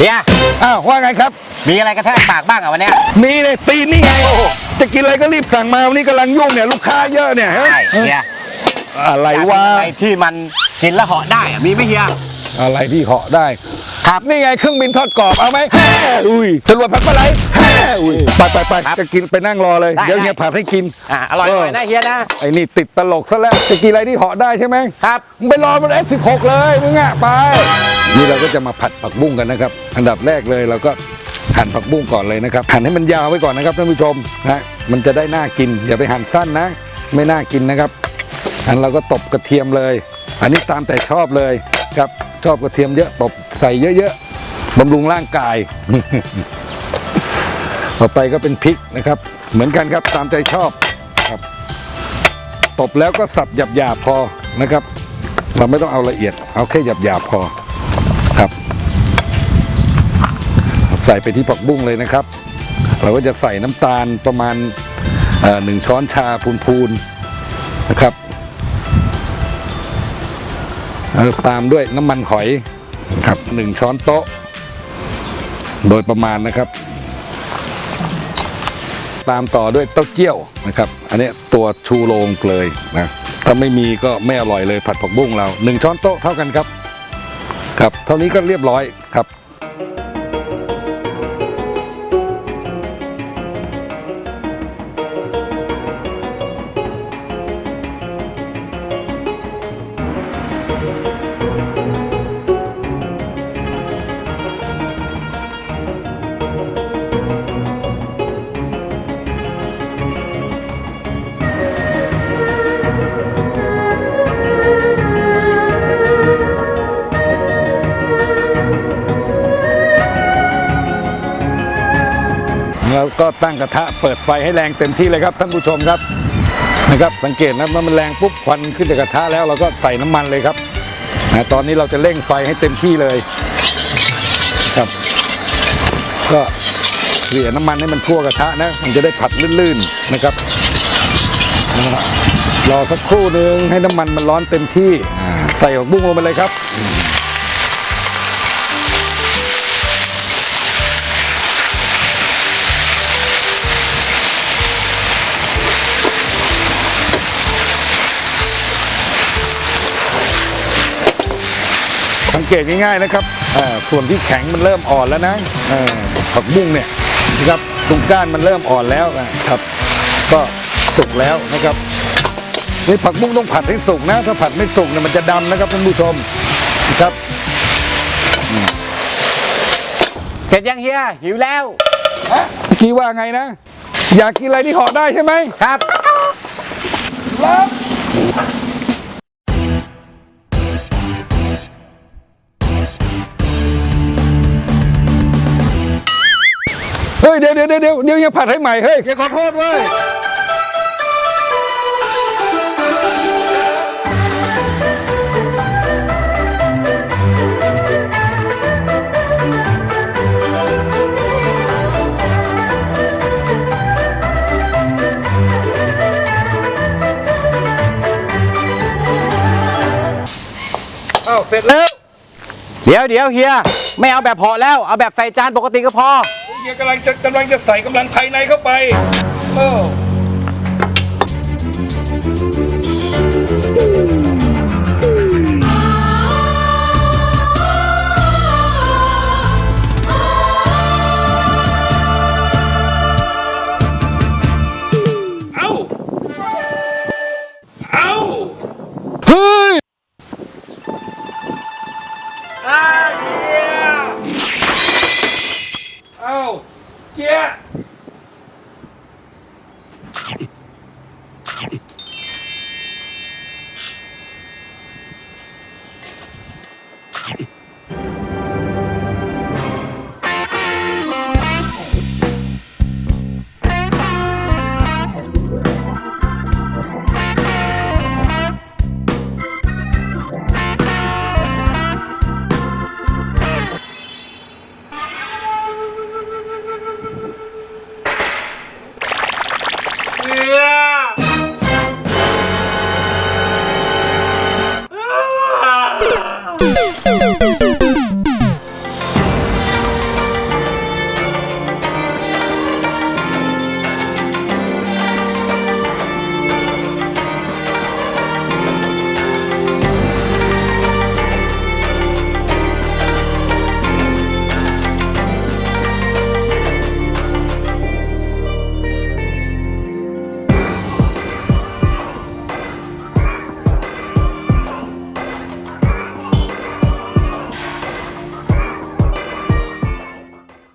เฮียอ้าวว่าไงครับ มีอะไรกระแทกปากบ้างอะวันเนี้ย มีเลยตีนนี่ไงจะกินอะไรก็รีบสั่งมาวันนี้กำลังยุ่งเนี่ยลูกค้าเยอะเนี่ยฮะใช่เฮียอะไรวะอะไรที่มันกินแล้วเหาะได้อะมีไหมเฮีย อะไรที่เหาะได้ ครับนี่ไงเครื่องบินทอดกรอบเอาไหมแฮ่อุ้ยจรวดผัดปลาไหลแฮ่อุ้ยไปไปไปครับจะกินไปนั่งรอเลย ได้เดี๋ยวได้เฮียผัดให้กิน อะอร่อยเออๆนะเฮียนะ ไอ้นี่ติดตลกซะแล้วจะกินอะไรที่เหาะได้ใช่ไหมครับมึงไปรอบน F16 เลยมึงอะไป นี่เราก็จะมาผัดผักบุ้งกันนะครับ อันดับแรกเลยเราก็หั่นผักบุ้งก่อนเลยนะครับ หั่นให้มันยาวไว้ก่อนนะครับท่านผู้ชมนะมันจะได้น่ากินอย่าไปหั่นสั้นนะ ไม่น่ากินนะครับอันเราก็ตบกระเทียมเลย อันนี้ตามแต่ชอบเลยครับชอบกระเทียมเยอะตบใส่เยอะๆบำรุงร่างกาย ต่อไปก็เป็นพริกนะครับ เหมือนกันครับตามใจชอบครับตบแล้วก็สับหยาบๆพอนะครับ เราไม่ต้องเอาละเอียดเอาแค่หยาบๆพอ ส่ไปที่ผักบุ้งเลยนะครับ เราก็จะใส่น้ำตาลประมาณหนึ่งช้อนชาพูนๆนะครับตามด้วยน้ำมันหอยครับหนึ่งช้อนโต๊ะ โดยประมาณนะครับ ตามต่อด้วยเต้าเจี้ยวนะครับ อันนี้ตัวชูโรงเลยนะถ้าไม่มีก็ไม่อร่อยเลยผัดผักบุ้งเราหนึ่งช้อนโต๊ะเท่ากันครับ ครับ เท่านี้ก็เรียบร้อยครับ แล้วก็ตั้งกระทะเปิดไฟให้แรงเต็มที่เลยครับท่านผู้ชมครับนะครับสังเกตนะว่ามันแรงปุ๊บควันขึ้นจากกระทะแล้วเราก็ใส่น้ำมันเลยครับนะตอนนี้เราจะเร่งไฟให้เต็มที่เลยครับ ก็เกลี่ยน้ำมันให้มันทั่วกระทะนะ มันจะได้ผัดลื่นๆนะครับรอสักครู่นึงให้น้ำมันมันร้อนเต็มที่ใส่ผักบุ้งลงไปเลยครับ เกตง่ายๆนะครับอ่าส่วนที่แข็งมันเริ่มอ่อนแล้วนะอ่าผักบุ้งเนี่ยนะครับตรงก้านมันเริ่มอ่อนแล้วนะครับ ก็สุกแล้วนะครับนี่ผักบุ้งต้องผัดให้สุกนะ ถ้าผัดไม่สุกเนี่ยมันจะดำนะครับท่านผู้ชมนะครับ เสร็จยังเฮียหิวแล้วเมื่อกี้ว่าไงนะ อยากกินอะไรที่ห่อได้ใช่ไหมครับ เฮ้ยเดี๋ยวเดี๋ยวเดี๋ยวเดี๋ยวเดี๋ยวยังผัดให้ใหม่เฮ้ยขอโทษเว้ย อ้าว เสร็จแล้ว เดี๋ยวเดี๋ยวเฮียไม่เอาแบบเหาะแล้ว เอาแบบใส่จานปกติก็พอ เฮียกำลังจะกำลังจะใส่กำลังภายในเข้าไปเออ เอาเ